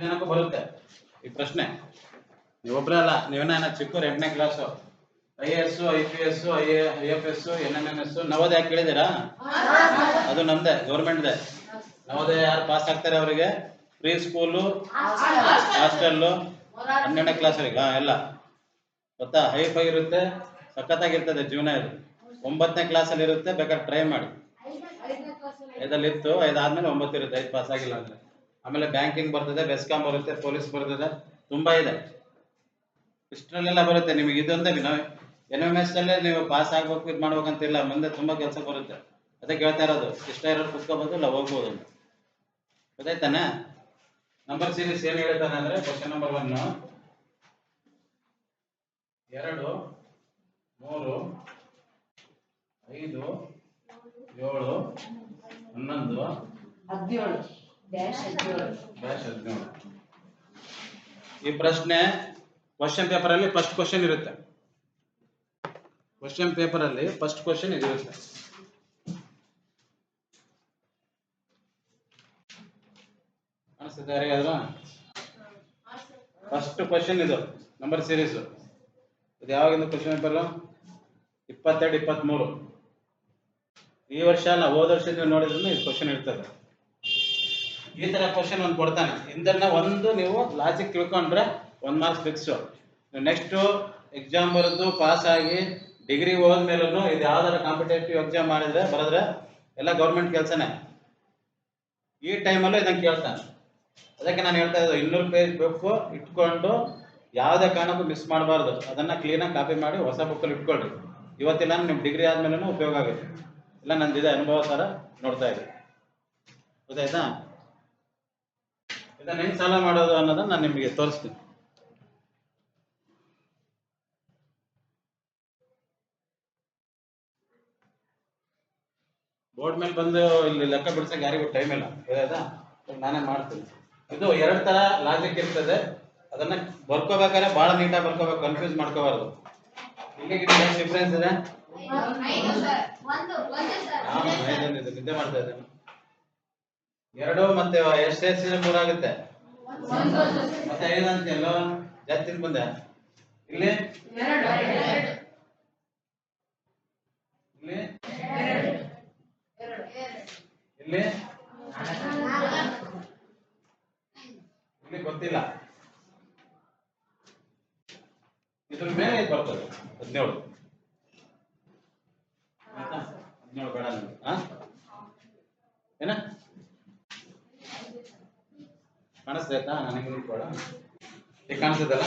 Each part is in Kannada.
ಜನಕ್ಕೂ ಬರುತ್ತೆ. ಈ ಪ್ರಶ್ನೆ. ನೀವೊಬ್ಬರೇ ಅಲ್ಲ ನೀವೇನ ಚಿಕ್ಕವ್ರು ಎಂಟನೇ class I A S, I P S, I I F S, N N N S, Navodaya ಕೇಳಿದ್ದೀರಾ? ಅದು ನಮ್ದೇ, ಗೌರ್ಮೆಂಟ್ದೇ. ನವೋದಯ ಯಾರು ಪಾಸ್ ಆಗ್ತಾರೆ ಅವರಿಗೆ? Pre school? ಹಾಸ್ಟೆಲ್ಲು ಹನ್ನೆರಡನೇ ಕ್ಲಾಸ್ ಹಾ ಎಲ್ಲ. ಗೊತ್ತಾ? ಹೈ ಫೈ ಇರುತ್ತೆ ಸಖತ್ತಾಗಿರ್ತದೆ ಜೀವನ ಇದು. ಒಂಬತ್ತನೇ ಕ್ಲಾಸಲ್ಲಿ ಇರುತ್ತೆ, ಬೇಕಾದ್ರೆ ಟ್ರೈ ಮಾಡಿ. ಐದಲ್ಲಿ ಇತ್ತು ಐದಾದ್ಮೇಲೆ ಒಂಬತ್ತು ಇರುತ್ತೆ, ಐದು ಪಾಸ್ ಆಗಿಲ್ಲ ಅಂದ್ರೆ. ಆಮೇಲೆ ಬ್ಯಾಂಕಿಂಗ್ ಬರ್ತದೆ ಬೆಸ್ಕಾಂ ಬರುತ್ತೆ ಪೊಲೀಸ್ ಬರ್ತದೆ, ತುಂಬಾ ಇದೆ. ಇಷ್ಟರಲ್ಲೆಲ್ಲ ಬರುತ್ತೆ, ನಿಮಗೆ ಇದೊಂದೇ ಎನ್ ಎಂ ಎಸ್ ಅಲ್ಲೇ ನೀವು ಪಾಸ್ ಆಗ್ಬೇಕು, ಇದು ಮಾಡ್ಬೇಕಂತಿಲ್ಲ, ಮುಂದೆ ತುಂಬಾ ಕೆಲಸ ಬರುತ್ತೆ. ಅದಕ್ಕೆ ಹೇಳ್ತಾ ಇರೋದು, ಇಷ್ಟ ಇರೋದು ಕುತ್ಕೋಬಹುದು ಇಲ್ಲ ಹೋಗ್ಬೋದು ಅಂತ. ಗೊತ್ತಾಯ್ತಾನೆ? ನಂಬರ್ ಸೀರೀಸ್ ಏನ್ ಹೇಳ್ತಾನೆ ಅಂದ್ರೆ ಕ್ವಶನ್ ನಂಬರ್ ಒನ್ ಎರಡು, ಮೂರು, ಐದು, ಏಳು, ಹನ್ನೊಂದು, ಹದಿನೇಳು. ಈ ಪ್ರಶ್ನೆ ಕ್ವಶನ್ ಪೇಪರ್ ಅಲ್ಲಿ ಫಸ್ಟ್ ಕ್ವಶನ್ ಇರುತ್ತೆ. ಕ್ವಶನ್ ಪೇಪರ್ ಅಲ್ಲಿ ಫಸ್ಟ್ ಕ್ವಶನ್ ಇದಿರುತ್ತೆ ಅನಿಸುತ್ತೆ ಯಾರಿಗಾದ್ರು ಫಸ್ಟ್ ಕ್ವಶನ್ ಇದು ನಂಬರ್ ಸೀರೀಸ್ ಇದು ಯಾವಾಗಿಂದ ಕ್ವಶನ್ ಪೇಪರ್ ಇಪ್ಪತ್ತೆರಡು ಇಪ್ಪತ್ತ್ಮೂರು ಈ ವರ್ಷ ಅಲ್ಲ, ಹೋದ ವರ್ಷದಿಂದ ನೋಡಿದ್ರೆ ಇದು ಕ್ವಶನ್ ಇರ್ತದೆ. ಈ ತರ ಕ್ವಶನ್ ಒಂದು ಕೊಡ್ತಾನೆ. ಇದನ್ನ ಒಂದು ನೀವು ಲಾಜಿಕ್ ತಿಳ್ಕೊಂಡ್ರೆ ಒಂದ್ ಮಾರ್ಕ್ಸ್ ಫಿಕ್ಸ್ ನೆಕ್ಸ್ಟ್ ಎಕ್ಸಾಮ್ ಬರೆದು ಪಾಸ್ ಆಗಿ ಡಿಗ್ರಿ ಹೋದ್ಮೇಲೂ ಇದು ಯಾವ್ದಾರ ಕಾಂಪಿಟೇಟಿವ್ ಎಕ್ಸಾಮ್ ಮಾಡಿದ್ರೆ ಬರೆದ್ರೆ ಎಲ್ಲ ಗೌರ್ಮೆಂಟ್ ಕೆಲಸನೇ. ಈ ಟೈಮಲ್ಲೂ ಇದನ್ನ ಕೇಳ್ತಾನೆ. ಅದಕ್ಕೆ ನಾನು ಹೇಳ್ತಾ ಇದ್ದೆ ಇನ್ನೂರು ಪೇಜ್ ಬುಕ್ ಇಟ್ಕೊಂಡು ಯಾವುದೇ ಕಾರಣಕ್ಕೂ ಮಿಸ್ ಮಾಡಬಾರ್ದು. ಅದನ್ನ ಕ್ಲೀನಾಗಿ ಕಾಪಿ ಮಾಡಿ ಹೊಸ ಬುಕ್ಕಲ್ಲಿ ಇಟ್ಕೊಳ್ರಿ. ಇವತ್ತಿಲ್ಲ ನಿಮ್ಮ ಡಿಗ್ರಿ ಆದ್ಮೇಲೆ ಉಪಯೋಗ ಆಗುತ್ತೆ. ಇಲ್ಲ ನಂದಿದೆ ಅನುಭವ ಸರ ನೋಡ್ತಾ ಇದ್ರಿ. ಗೊತ್ತಾಯ್ತಾ? ಇದನ್ನ ಹೆಂಗ್ ಸಾಲ ಮಾಡೋದು ಅನ್ನೋದನ್ನ ನಾನು ನಿಮಗೆ ತೋರಿಸ್ತೀನಿ. ಬೋರ್ಡ್ ಮೇಲೆ ಬಂದು ಇಲ್ಲಿ ಲೆಕ್ಕ ಬಿಡ್ಸಕ್ಕೆ ಯಾರಿಗೂ ಟೈಮ್ ಇಲ್ಲ. ನಾನೇ ಮಾಡ್ತೀನಿ. ಇದು ಎರಡು ತರ ಲಾಜಿಕ್ ಇರ್ತದೆ. ಅದನ್ನ ಬರ್ಕೋಬೇಕಾದ್ರೆ ಬಹಳ ನೀಟಾಗಿ ಬರ್ಕೋಬೇಕು ಕನ್ಫ್ಯೂಸ್ ಮಾಡ್ಕೋಬಾರ್ದು. ಇಲ್ಲಿಗೆ ಡಿಫ್ರೆನ್ಸ್ ಇದು ನಿದ್ದೆ ಮಾಡ್ತಾ ಇದ್ದೇನೆ. ಎರಡು ಮತ್ತೆ ಎಷ್ಟು ಸೇರಿಸಿದ್ರೆ ಮೂರಾಗುತ್ತೆ ಮತ್ತೆ ಐದು ಎಲ್ಲೋ ಜಾಸ್ತಿ ಬಂದೆ ಇಲ್ಲಿ? ಇಲ್ಲಿ? ಇಲ್ಲಿ? ಇಲ್ಲಿ ಗೊತ್ತಿಲ್ಲ. ಇದ್ರ ಮೇಲೆ ಇದು ಬರ್ತದೆ. ಹದಿನೇಳು. ಹದಿನೇಳು ಬೇಡ ಏನ? ಕಾಣಿಸ್ತೈತಾ ನನಗೆ ಕೂಡ ಈಗ ಕಾಣಿಸ್ತದಲ್ಲ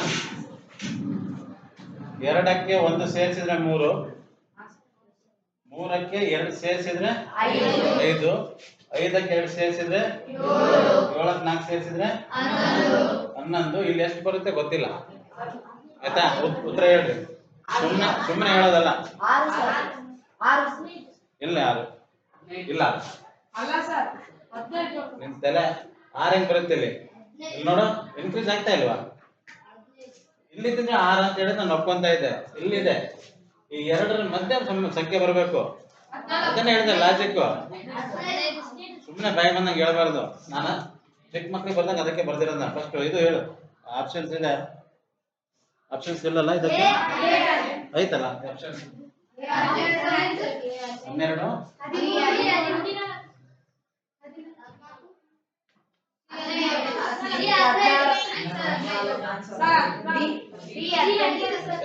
ಎರಡಕ್ಕೆ ಒಂದು ಸೇರಿಸಿದ್ರೆ ಮೂರು. ಮೂರಕ್ಕೆ ಎರಡು ಸೇರಿಸಿದ್ರೆ ಐದು. ಐದಕ್ಕೆ ಎರಡು ಸೇರಿಸಿದ್ರೆ ಏಳಕ್ಕೆ ನಾಲ್ಕು ಸೇರಿಸಿದ್ರೆ ಹನ್ನೊಂದು. ಇಲ್ಲಿ ಎಷ್ಟು ಬರುತ್ತೆ ಗೊತ್ತಿಲ್ಲ. ಆಯ್ತಾ? ಉತ್ತರ ಹೇಳ್ರಿ. ಸುಮ್ಮನೆ ಸುಮ್ಮನೆ ಹೇಳೋದಲ್ಲ. ಇಲ್ಲ ಯಾರು? ಇಲ್ಲ. ನಿನ್ ತಲೆ ಆರ್ ಹೆಂಗ್ ಬರುತ್ತೆ ಇಲ್ಲಿ? ಇಲ್ಲಿ ನೋಡು ಇನ್ಕ್ರೀಸ್ ಆಗ್ತಾ ಇಲ್ವಾ? ಇಲ್ಲಿದ್ರೆ ಆರ್ ಅಂತ ಹೇಳಿದ್ರೆ ನಾನು ಒಪ್ಕೊಂತ ಇದ್ದೆ. ಇಲ್ಲಿದೆ. ಈ ಎರಡರ ಮಧ್ಯೆ ಸಂಖ್ಯೆ ಬರಬೇಕು. ಅದನ್ನ ಹೇಳಿದೆ ಲಾಜಿಕ್ ಸುಮ್ಮನೆ ಬಾಯಿ ಬಂದಂಗೆ ಹೇಳ್ಬಾರ್ದು. ನಾನು ಚಿಕ್ಕ ಮಕ್ಳಿಗೆ ಬರ್ದಂಗೆ ಅದಕ್ಕೆ ಬರ್ದಿರೋದ ಫಸ್ಟ್ ಇದು ಹೇಳು. ಆಪ್ಷನ್ಸ್ ಇದೆ. ಆಪ್ಷನ್ಸ್ ಇಲ್ಲಲ್ಲ ಇದಕ್ಕೆ? ಐತಲ್ಲ? ಆಪ್ಷನ್ಸ್ ಹನ್ನೆರಡು.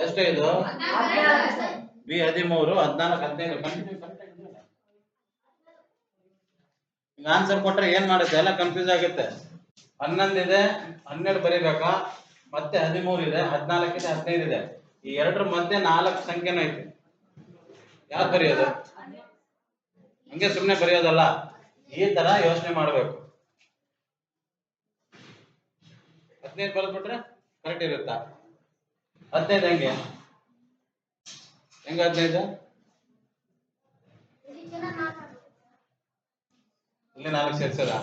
ಎಷ್ಟು ಇದು ಬಿ ಹದಿಮೂರು, ಹದಿನಾಲ್ಕು, ಹದಿನೈದು. ಈಗ ಆನ್ಸರ್ ಕೊಟ್ರೆ ಏನ್ ಮಾಡುತ್ತೆ? ಎಲ್ಲ ಕನ್ಫ್ಯೂಸ್ ಆಗುತ್ತೆ. ಹನ್ನೊಂದು ಇದೆ ಹನ್ನೆರಡು ಬರೀಬೇಕಾ? ಮತ್ತೆ ಹದಿಮೂರು ಇದೆ, ಹದಿನಾಲ್ಕು ಇದೆ, ಹದಿನೈದು ಇದೆ. ಈ ಎರಡರ ಮಧ್ಯೆ ನಾಲ್ಕು ಸಂಖ್ಯೆನ ಐತೆ. ಯಾವ್ದು ಬರೆಯೋದು? ಹಂಗೆ ಸುಮ್ಮನೆ ಬರೆಯೋದಲ್ಲ. ಈ ತರ ಯೋಚನೆ ಮಾಡಬೇಕು. ಹದಿನೈದು ಬರೆದ್ಬಿಟ್ರೆ ಕರೆಕ್ಟ್ ಇರುತ್ತಾ? ಹದಿನೈದು ಹೆಂಗೆ? ಹೆಂಗ ಹದಿನೈದು? ಇಲ್ಲಿ ನಾಲ್ಕು ಸೇರ್ಸದ?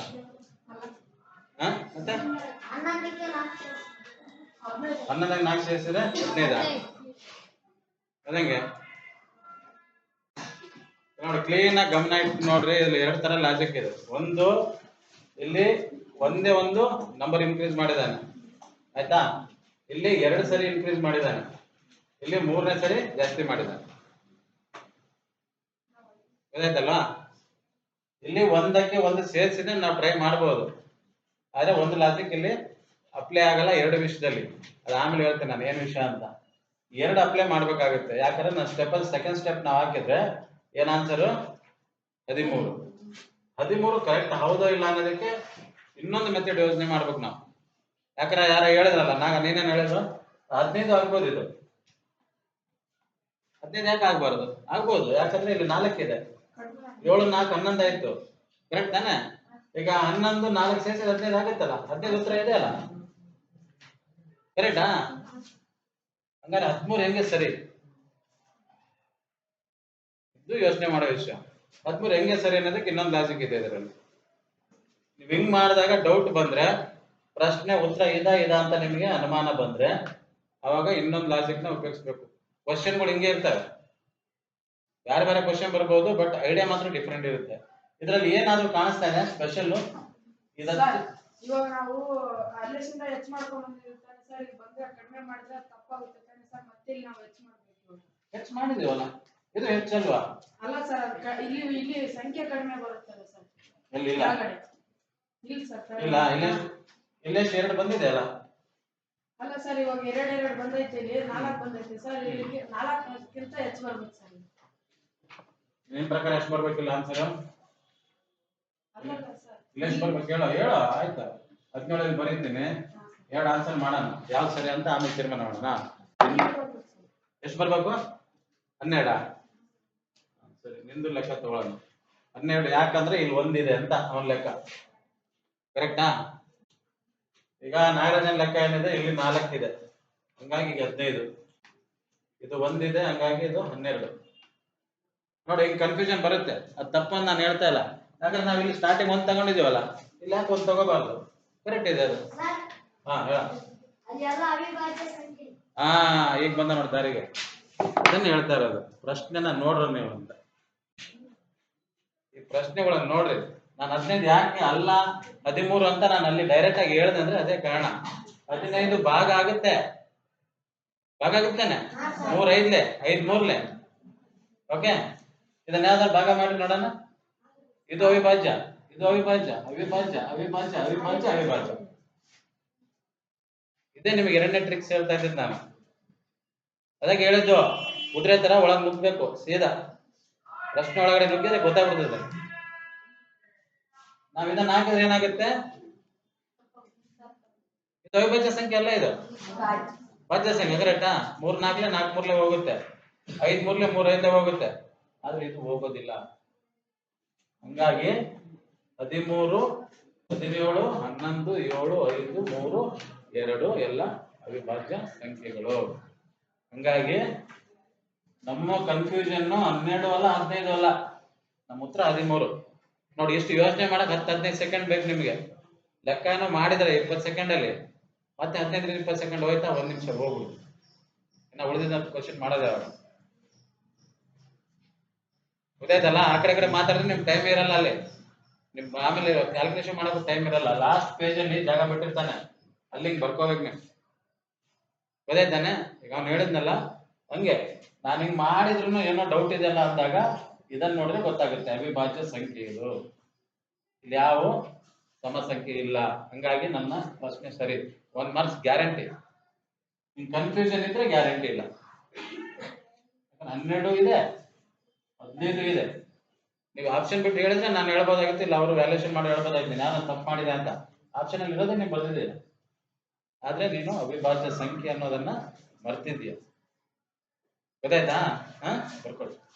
ಮತ್ತೆ? ಹನ್ನೊಂದಾಗ ನಾಲ್ಕು ಸೇರಿಸಿದ್ರೆ ಹದಿನೈದ? ಅದಂಗೆ ನೋಡಿ ಕ್ಲೀನ್ ಆಗಿ ಗಮನ ಇಟ್ಟು ನೋಡ್ರಿ ಇಲ್ಲಿ ಎರಡು ತರ ಲಾಜಿಕ್ ಇದೆ. ಒಂದು, ಇಲ್ಲಿ ಒಂದೇ ಒಂದು ನಂಬರ್ ಇನ್ಕ್ರೀಸ್ ಮಾಡಿದ್ದಾನೆ. ಆಯ್ತಾ? ಇಲ್ಲಿ ಎರಡು ಸರಿ ಇನ್ಕ್ರೀಸ್ ಮಾಡಿದ್ದಾನೆ ಇಲ್ಲಿ ಮೂರನೇ ಸರಿ ಜಾಸ್ತಿ ಮಾಡಿದ್ದಾನೆ ಗೊತ್ತಾಯ್ತಲ್ವಾ? ಇಲ್ಲಿ ಒಂದಕ್ಕೆ ಒಂದು ಸೇರಿಸಿದ್ರೆ ನಾವು ಟ್ರೈ ಮಾಡ್ಬೋದು. ಆದ್ರೆ ಒಂದು ಲಾಜಿಕ್ ಇಲ್ಲಿ ಅಪ್ಲೈ ಆಗಲ್ಲ ಎರಡು ವಿಷಯದಲ್ಲಿ ಅದು ಆಮೇಲೆ ಹೇಳ್ತೇನೆ ನಾನು, ಏನು ವಿಷಯ ಅಂತ. ಎರಡು ಅಪ್ಲೈ ಮಾಡ್ಬೇಕಾಗುತ್ತೆ. ಯಾಕಂದ್ರೆ ನಾನು ಸ್ಟೆಪ್ ಅಲ್ಲಿ ಸೆಕೆಂಡ್ ಸ್ಟೆಪ್ ನಾವು ಹಾಕಿದ್ರೆ ಏನ್ ಆನ್ಸರ್ ಹದಿಮೂರು. ಹದಿಮೂರು ಕರೆಕ್ಟ್ ಹೌದೋ ಇಲ್ಲ ಅನ್ನೋದಕ್ಕೆ ಇನ್ನೊಂದು ಮೆಥಡ್ ಯೋಚನೆ ಮಾಡ್ಬೇಕು ನಾವು. ಯಾಕಂದ್ರೆ ಯಾರ ಹೇಳಿದ್ರಲ್ಲ, ನಾಗ ನೀನೇನು ಹೇಳಿದ್ರು? ಹದಿನೈದು ಆಗ್ಬೋದು ಇದು. ಹದಿನೈದು ಯಾಕೆ ಆಗ್ಬಾರ್ದು? ಆಗ್ಬೋದು, ಯಾಕಂದ್ರೆ ಇಲ್ಲಿ ನಾಲ್ಕಿದೆ ಏಳು, ನಾಲ್ಕು, ಹನ್ನೊಂದು ಆಯ್ತು. ಕರೆಕ್ಟ್ ತಾನೆ? ಈಗ ಹನ್ನೊಂದು, ನಾಲ್ಕು ಸೇರಿಸಿ ಹದಿನೈದು ಆಗುತ್ತಲ್ಲ? ಹದಿನೈದು ಉತ್ತರ ಇದೆ ಅಲ್ಲ? ಕರೆಕ್ಟಾ ಹಂಗಾರೆ ಹದಿಮೂರು ಹೆಂಗೆ ಸರಿ? ಇದು ಯೋಚನೆ ಮಾಡೋ ವಿಷಯ. ಹದಿಮೂರು ಹೆಂಗೆ ಸರಿ ಅನ್ನೋದಕ್ಕೆ ಇನ್ನೊಂದು ಲಾಜಿಕ್ ಇದೆ ಇದರಲ್ಲಿ. ನೀವು ಹಿಂಗ್ ಮಾಡಿದಾಗ ಡೌಟ್ ಬಂದ್ರೆ ಪ್ರಶ್ನೆ ಉತ್ತರ ಇದ ಇದ ಅಂತ ನಿಮಗೆ ಅನುಮಾನ ಬಂದ್ರೆ ಅವಾಗ ಇನ್ನೊಂದು ಲಾಜಿಕ್ನ ಉಪಯೋಗಿಸ್ಬೇಕು. ಕ್ವಶನ್ಗಳು ಹಿಂಗೆ ಇರ್ತವೆ. ಬೇರೆ ಬೇರೆ ಕ್ವಶನ್ ಬರ್ಬೋದು ಬಟ್ ಐಡಿಯಾ ಮಾತ್ರ ಡಿಫ್ರೆಂಟ್ ಇರುತ್ತೆ. ಇದರಲ್ಲಿ ಏನಾದ್ರೂ ಕಾಣಿಸ್ತಾ ಇದೆ? ಸ್ಪೆಷಲ್ ಇವಾಗ ನಾವು ಅಲ್ಲಿಂದ ಹೆಚ್ಚು ಮಾಡ್ಕೊಂಡ್ ಬಂದಿರ್ತಾನೆ ಸರ್ ಈಗ ಬಂದ್ರೆ ಕಡಿಮೆ ಮಾಡಿದ್ರೆ ತಪ್ಪಾಗುತ್ತೆ ತಾನೆ ಸರ್ ಮತ್ತೆ ಇಲ್ಲಿ ನಾವು ಹೆಚ್ಚು ಮಾಡ್ಬೇಕು ಹೆಚ್ಚು ಮಾಡಿದೀವಲ್ಲ ಇದು ಹೆಚ್ಚಲ್ವಾ ಅಲ್ಲ ಸರ್ ಇಲ್ಲಿ ಇಲ್ಲಿ ಸಂಖ್ಯೆ ಕಡಿಮೆ ಬರುತ್ತಲ್ಲ ಸರ್ ಇಲ್ಲಿ? ಇಲ್ಲ ಇಲ್ಲ ಇಲ್ಲ. ಇಲ್ಲೇ ಇಲ್ಲೆಷ್ಟು ಎರಡು ಬಂದಿದೆ ಅಲ್ಲ? ಅಲ್ಲ ಸರ್ ಇವಾಗ ಎರಡ್ ಎರಡ್ ಬಂದೈತೆ ಇಲ್ಲಿ ನಾಲ್ಕು ಬಂದೈತೆ ಸರ್ ಇಲ್ಲಿ ನಾಲ್ಕಕ್ಕಿಂತ ಹೆಚ್ಚು ಬರ್ಬೇಕು ಸರ್ ನಿನ್ ಪ್ರಕಾರ ಎಷ್ಟು ಬರ್ಬೇಕಿಲ್ಲ ಆನ್ಸರ್ ಅಲ್ಲ ಸರ್. ಇಲ್ಲೆಷ್ಟು ಬರ್ಬೇಕು ಹೇಳೋ ಹೇಳೋ ಆಯ್ತಾ? ಹದಿನೇಳಲ್ಲಿ ಬರೀತೀನಿ. ಎರಡು ಆನ್ಸರ್ ಮಾಡೋಣ. ಯಾವ್ದು ಸರಿ ಅಂತ ಆಮೇಲೆ ತೀರ್ಮಾನ ಮಾಡೋಣ. ಎಷ್ಟು ಬರ್ಬೇಕು? ಹನ್ನೆರಡ. ಸರಿ ನಿಂದು ಲೆಕ್ಕ ತಗೊಳ್ಳೋಣ. ಹನ್ನೆರಡು ಯಾಕಂದ್ರೆ ಇಲ್ಲಿ ಒಂದಿದೆ ಅಂತ ಅವನ ಲೆಕ್ಕ. ಕರೆಕ್ಟಾ ಈಗ ನಾಗರಾಜನ್ ಲೆಕ್ಕ ಏನಿದೆ? ಇಲ್ಲಿ ನಾಲ್ಕಿದೆ. ಹಂಗಾಗಿ ಈಗ ಹದಿನೈದು. ಇದು ಒಂದಿದೆ, ಹಂಗಾಗಿ ಇದು ಹನ್ನೆರಡು. ನೋಡಿ ಈಗ ಕನ್ಫ್ಯೂಷನ್ ಬರುತ್ತೆ. ಅದು ತಪ್ಪನ್ನು ನಾನು ಹೇಳ್ತಾ ಇಲ್ಲ. ಯಾಕಂದ್ರೆ ನಾವು ಇಲ್ಲಿ ಸ್ಟಾರ್ಟಿಂಗ್ ಒಂದು ತಗೊಂಡಿದೀವಲ್ಲ ಇಲ್ಲಿ ಯಾಕೆ ಒಂದು ತಗೋಬಾರ್ದು? ಕರೆಕ್ಟ್ ಇದೆ ಅದು. ಹಾ, ಹೇಳ. ಹಾ, ಈಗ ಬಂದ ನೋಡಿ ದಾರಿಗೆ. ಅದನ್ನ ಹೇಳ್ತಾ ಇರೋದು. ಪ್ರಶ್ನೆನ ನೋಡ್ರಿ ನೀವು ಅಂತ. ಈ ಪ್ರಶ್ನೆಗಳನ್ನ ನೋಡ್ರಿ. ನಾನು ಹದಿನೈದು ಯಾಕೆ ಅಲ್ಲ? ಹದಿಮೂರು ಅಂತ ನಾನು ಅಲ್ಲಿ ಡೈರೆಕ್ಟ್ ಆಗಿ ಹೇಳ್ದೆ ಅಂದ್ರೆ ಅದೇ ಕಾರಣ. ಹದಿನೈದು ಭಾಗ ಆಗುತ್ತೆ. ಭಾಗ ಆಗುತ್ತೇನೆ? ಮೂರ್ ಐದ್ಲೆ ಐದ್ ಮೂರ್ಲೆ? ಓಕೆ ಇದನ್ನ ಯಾವ್ದಾರು ಭಾಗ ಮಾಡಿ ನೋಡೋಣ. ಇದು ಅವಿಭಾಜ್ಯ. ಇದು ಅವಿಭಾಜ್ಯ. ಅವಿಭಾಜ್ಯ ಅವಿಭಾಜ್ಯ ಅವಿಭಾಜ್ಯ ಅವಿಭಾಜ್ಯ. ಇದೇ ನಿಮಗೆ ಎರಡನೇ ಟ್ರಿಕ್ಸ್ ಹೇಳ್ತಾ ಇದ್ದೀನಿ ನಾನು. ಅದಕ್ಕೆ ಹೇಳಿದ್ದು ಕುದುರೆ ತರ ಒಳಗ್ ನುಗ್ಬೇಕು ಸೀದಾ. ಪ್ರಶ್ನೆ ಒಳಗಡೆ ನುಗ್ಗಿದ್ರೆ ಗೊತ್ತಾಗ್ಬಿಡ್ತದೆ. ನಾವ್ ಇದನ್ನ ಹಾಕಿದ್ರೆ ಏನಾಗುತ್ತೆ? ಇದು ಅವಿಭಾಜ್ಯ ಸಂಖ್ಯೆ ಅಲ್ಲ ಇದು? ಭಾಜ್ಯ ಸಂಖ್ಯೆ ಕರೆಕ್ಟಾ ಮೂರ್ ನಾಲ್ಕಲೆ ನಾಲ್ಕು ಮೂರ್ಲೆ ಹೋಗುತ್ತೆ. ಐದ್ ಮೂರ್ಲೆ ಮೂರ್ ಐದ್ಲೆ ಹೋಗುತ್ತೆ. ಆದ್ರೆ ಇದು ಹೋಗೋದಿಲ್ಲ. ಹಂಗಾಗಿ ಹದಿಮೂರು, ಹದಿನೇಳು, ಹನ್ನೊಂದು, ಏಳು, ಐದು, ಮೂರು, ಎರಡು ಎಲ್ಲ ಅವಿಭಾಜ್ಯ ಸಂಖ್ಯೆಗಳು. ಹಂಗಾಗಿ ನಮ್ಮ ಕನ್ಫ್ಯೂಷನ್ ಹನ್ನೆರಡು ಅಲ್ಲ ಹದಿನೈದು ಅಲ್ಲ. ನಮ್ಮ ಉತ್ತರ ಹದಿಮೂರು. ನೋಡಿ, ಎಷ್ಟು ಯೋಚನೆ ಮಾಡಕ್ ಹತ್ತು ಹದಿನೈದು ಸೆಕೆಂಡ್ ಬೇಕು ನಿಮಗೆ. ಲೆಕ್ಕ ಏನೋ ಮಾಡಿದ್ರೆ ಇಪ್ಪತ್ತು ಸೆಕೆಂಡ್ ಅಲ್ಲಿ. ಮತ್ತೆ ಹದಿನೈದರಿಂದ ಇಪ್ಪತ್ತು ಸೆಕೆಂಡ್ ಹೋಯ್ತಾ ಒಂದ್ ನಿಮಿಷ ಹೋಗ್ಬಿಡುದು ಇನ್ನ ಉಳಿದಿದ್ದ ಕ್ವಶನ್ ಮಾಡೋದೇ ಅವ್ರು. ಗೊತ್ತಾಯ್ತಲ್ಲ? ಆ ಕಡೆ ಕಡೆ ಮಾತಾಡಿದ್ರೆ ನಿಮ್ ಟೈಮ್ ಇರಲ್ಲ ಅಲ್ಲಿ. ನಿಮ್ ಆಮೇಲೆ ಕ್ಯಾಲ್ಕುಲೇಷನ್ ಮಾಡೋಕೆ ಟೈಮ್ ಇರಲ್ಲ. ಲಾಸ್ಟ್ ಪೇಜ್ ಅಲ್ಲಿ ಜಾಗ ಬಿಟ್ಟಿರ್ತಾನೆ. ಅಲ್ಲಿಗೆ ಬರ್ಕೋಬೇಕು ನೀವು. ಗೊತ್ತಾಯ್ತಾನೆ? ಈಗ ಅವ್ನು ಹೇಳಿದ್ನಲ್ಲ? ಹಂಗೆ. ನಾನು ಹಿಂಗ್ ಮಾಡಿದ್ರು ಏನೋ ಡೌಟ್ ಇದೆಯಲ್ಲ ಅಂದಾಗ ಇದನ್ನ ನೋಡಿದ್ರೆ ಗೊತ್ತಾಗುತ್ತೆ ಅವಿಭಾಜ್ಯ ಸಂಖ್ಯೆ ಇದು. ಇಲ್ಲಿ ಯಾವ ಸಮ ಸಂಖ್ಯೆ ಇಲ್ಲ. ಹಂಗಾಗಿ ನನ್ನ ಪ್ರಶ್ನೆ ಸರಿ. ಒಂದ್ ಮಾರ್ಕ್ಸ್ ಗ್ಯಾರಂಟಿ ನಿಮ್ ಕನ್ಫ್ಯೂಷನ್ ಇದ್ರೆ ಗ್ಯಾರಂಟಿ ಇಲ್ಲ. ಹನ್ನೆರಡು ಇದೆ, ಹದಿನೈದು ಇದೆ. ನೀವು ಆಪ್ಷನ್ ಬಿಟ್ಟು ಹೇಳಿದ್ರೆ ನಾನು ಹೇಳ್ಬೋದಾಗಿತ್ತು, ಇಲ್ಲ ಅವರು ವ್ಯಾಲ್ಯೂಷನ್ ಮಾಡಿ ಹೇಳ್ಬೋದಾಗಿತ್ತು, ನಾನು ತಪ್ಪು ಮಾಡಿದೆ ಅಂತ. ಆಪ್ಷನ್ ಅಲ್ಲಿ ಇರೋದೇ ನೀವು ಬರ್ದಿದ್ದೀಯ ಆದ್ರೆ ನೀನು ಅವಿಭಾಜ್ಯ ಸಂಖ್ಯೆ ಅನ್ನೋದನ್ನ ಮರ್ತಿದ್ದೀಯ. ಗೊತ್ತಾಯ್ತಾ? ಹಾ? ಬರ್ಕೊಳ್ಳಿ